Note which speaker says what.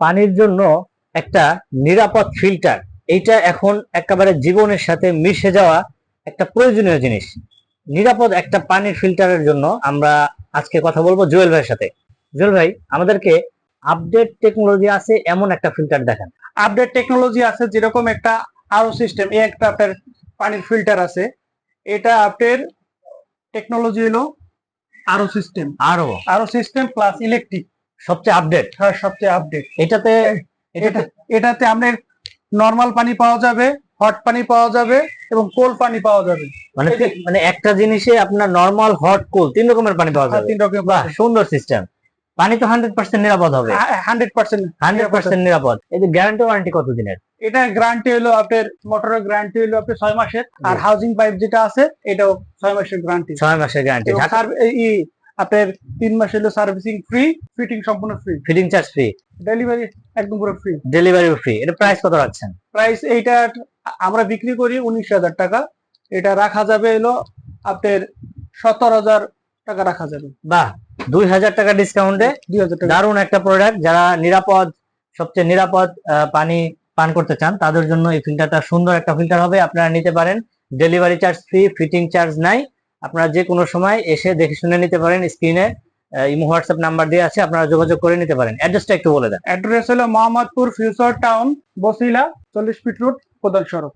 Speaker 1: পানির জন্য একটা নিরাপদ ফিল্টার এইটা এখন একেবারে জীবনের সাথে মিশে যাওয়া একটা প্রয়োজনীয় জিনিস। নিরাপদ একটা পানির ফিল্টারের জন্য আমরা আজকে কথা বলব জুয়েল ভাইয়ের সাথে। জুয়েল ভাই আমাদেরকে আপডেট টেকনোলজি আছে এমন একটা ফিল্টার দেখান।
Speaker 2: আপডেট টেকনোলজি আছে যেরকম একটা আরও সিস্টেম এই একটা আপনার পানির ফিল্টার আছে। এটা আপনার টেকনোলজি হলো আরও সিস্টেম
Speaker 1: আরও
Speaker 2: আরও সিস্টেম প্লাস ইলেকট্রিক
Speaker 1: সবচেয়ে আপডেট
Speaker 2: হ্যাঁ সবচেয়ে আপডেট
Speaker 1: এটাতে
Speaker 2: এটা এটাতে আপনার নর্মাল পানি পাওয়া যাবে হট পানি পাওয়া যাবে এবং কোল্ড পানি পাওয়া যাবে।
Speaker 1: মানে মানে একটা জিনিসে আপনার নরমাল হট কুল তিন রকমের পানি পাওয়া
Speaker 2: হ্যাঁ,
Speaker 1: যাবে।
Speaker 2: তিন রকম
Speaker 1: বাহ সুন্দর সিস্টেম পানি তো হান্ড্রেড পার্সেন্ট নিরাপদ হবে।
Speaker 2: হান্ড্রেড পার্সেন্ট
Speaker 1: হান্ড্রেড পার্সেন্ট নিরাপদ। এই যে গ্যারান্টি ওয়ারেন্টি কত দিনের?
Speaker 2: এটা গ্যারান্টি হলো আপনার মোটরের গ্যারান্টি হলো আপনার ছয় মাসের। আর। হাউজিং পাইপ যেটা আছে এটাও ছয় মাসের গ্যারান্টি
Speaker 1: ছয় মাসের গ্যারান্টি
Speaker 2: আপনার তিন মাস হলো সার্ভিসিং ফ্রি ফিটিং সম্পূর্ণ free
Speaker 1: fitting charge free
Speaker 2: delivery একদম পুরো ফ্রি
Speaker 1: ডেলিভারি ফ্রি এটা প্রাইস কত রাখছেন?
Speaker 2: প্রাইস এইটা আমরা বিক্রি করি উনিশ হাজার টাকা। এটা রাখা যাবে হলো আপনার সত্তর হাজার টাকা রাখা যাবে।
Speaker 1: বাহ দুই হাজার টাকা ডিসকাউন্টে
Speaker 2: দুই হাজার টাকা।
Speaker 1: দারুণ একটা প্রোডাক্ট যারা নিরাপদ সবচেয়ে নিরাপদ পানি পান করতে চান তাদের জন্য এই ফিল্টারটা সুন্দর একটা ফিল্টার হবে। আপনারা নিতে পারেন। Delivery charge free fitting charge নাই। আপনারা যে কোনো সময় এসে দেখে শুনে নিতে পারেন স্ক্রিনে ইমো হোয়াটসঅ্যাপ নাম্বার দিয়ে আছে, আপনারা যোগাযোগ করে নিতে পারেন। অ্যাড্রেসটা একটু বলে দেন।
Speaker 2: অ্যাড্রেস হলো মোহাম্মদপুর ফিউচার টাউন বসিলা চল্লিশ ফিট রোড কোদাল সড়ক।